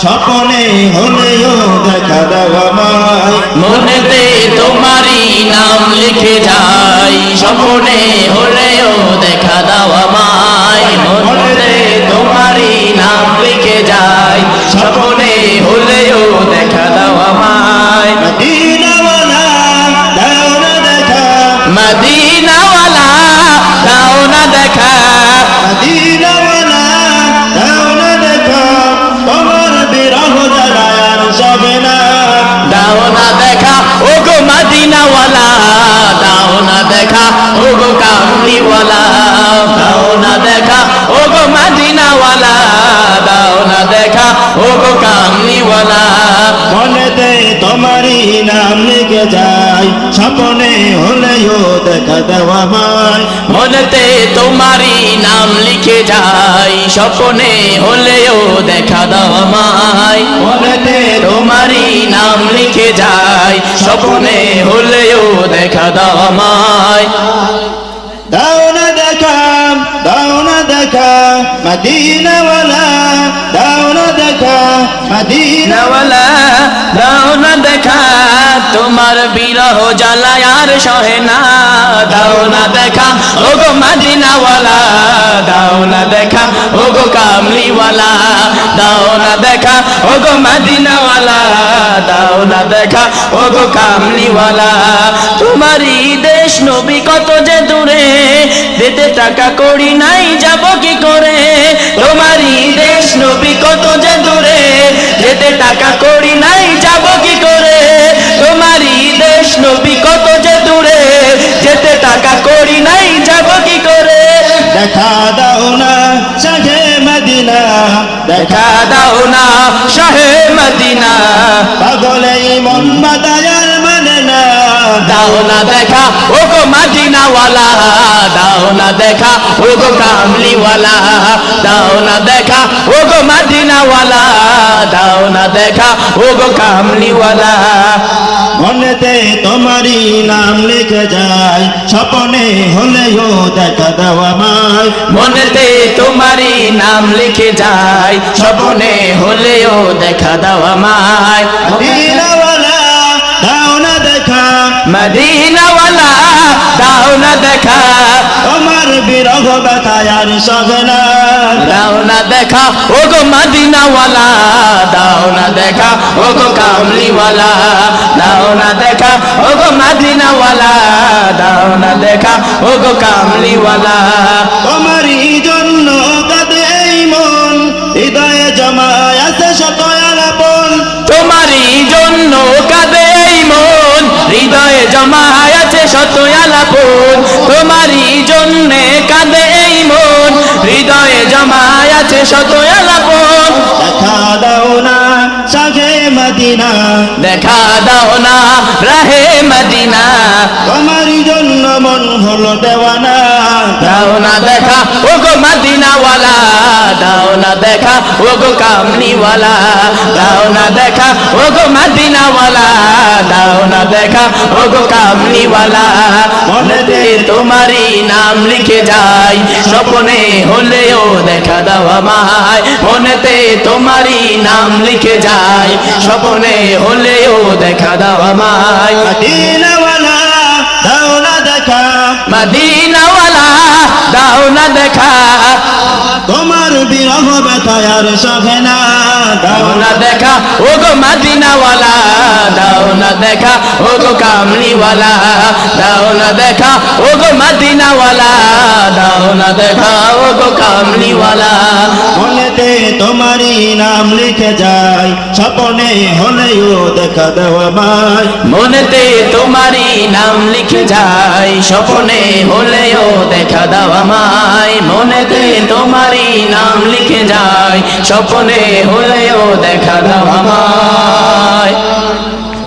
স্বপনে হলেও দেখা দাও আমায়। মনেতে তোমারই নাম লিখে যাই। স্বপনে কামলিওয়ালা দাও না দেখা। ও গো মদিনাওয়ালা দাও না দেখা। ও গো কামলিওয়ালা মনেতে তোমারই নাম লিখে যায় স্বপনে হলেও দেখা দাও আমায় মনেতে তোমারই নাম লিখে যাই স্বপ্নে হলেও দেখা দাও আমায় মনেতে তোমারই নাম লিখে যাই স্বপ্নে হলেও দেখা দাও না দেখা দাও মদিনাওয়ালা দাও না দেখা, মদিনা নওয়ালা দাও না দেখা, তোমার বিরহ জ্বালায় আর দেখা ও গো মাদিনাওয়ালা দাও না দেখা ও গো কামলিওয়ালা দাও না দেখা ও গো মাদিনাওয়ালা, দাও না দেখা ও গো কামলিওয়ালা। তোমারই দেশ নবী কত যে দূরে দিতে টাকা করি নাই, যাব কি করে? তোমারই দেশ নবী কত যে দূরে যেতে টাকা করি নাই দেখা দাও না শাহে মদিনা। পাগলে মন মাদায়ার মানে না। দাও না দেখা ও গো মদিনাওয়ালা। না দেখা ও গো কামলিওয়ালা দাও না দেখা ও গো মদিনাওয়ালা দাও না দেখা ও গো কামলিওয়ালা। মনেতে তোমারই নাম লিখে যায় স্বপনে হলেও দেখা দাও আমায়। মনেতে তোমারই নাম লিখে যায় স্বপ্নে হলেও দেখা দাও আমায়। মদিনাওয়ালা দাও না দেখা। মদিনাওয়ালা দাও না দেখা বিরহ ব্যথায়ার সবে না দাও না দেখা ও গো মদিনাওয়ালা দাও না দেখা ও গো কামলিওয়ালা দাও না দেখা ও গো মদিনাওয়ালা দাও না দেখা ও গো কামলিওয়ালা তোমারই জন্য কাঁদে এই মন হৃদয়ে জমায় আছে শত আলাপন তোমারই জন্য কাঁদে এই মন হৃদয়ে জমায় আছে শত আলাপন জমায় আছে শত আলাপন দেখা দাও না সাজে মদিনা। দেখা দাও না রাহে মদিনা। তোমারই জন্য মন হলো দেওয়ানা। দাও না দেখা ও গো মদিনাওয়ালা। দাও না দেখা ও গো কামনিওয়ালা। দাও না দেখা ও গো মদিনাওয়ালা। গো কামনিওয়ালা মনেতে তোমারই নাম লিখে যাই। স্বপ্নে হলেও দেখা দাও আমায় মনেতে তোমারই নাম লিখে যাই। স্বপ্নে হলেও দেখা দাও আমায়। মদিনাওয়ালা দাও না দেখা। মদিনাওয়ালা দাও না দেখা। তোমার বিরহ ব্যথায়ার সবে না। দাও না দেখা ও গো মদিনাওয়ালা দাও না দেখা ও গো কামলিওয়ালা দাও না দেখা ও গো মদিনাওয়ালা দাও না দেখা ও গো কামলিওয়ালা। মনেতে তোমারই নাম লিখে যায় স্বপনে হলেও দেখা দাও আমায়। মনেতে তোমারই নাম লিখে যায় স্বপ্নে হলেও দেখা দাও আমায়। মনেতে তোমারই নাম লিখে যায় স্বপ্নে হলেও দেখা দাও আমায়।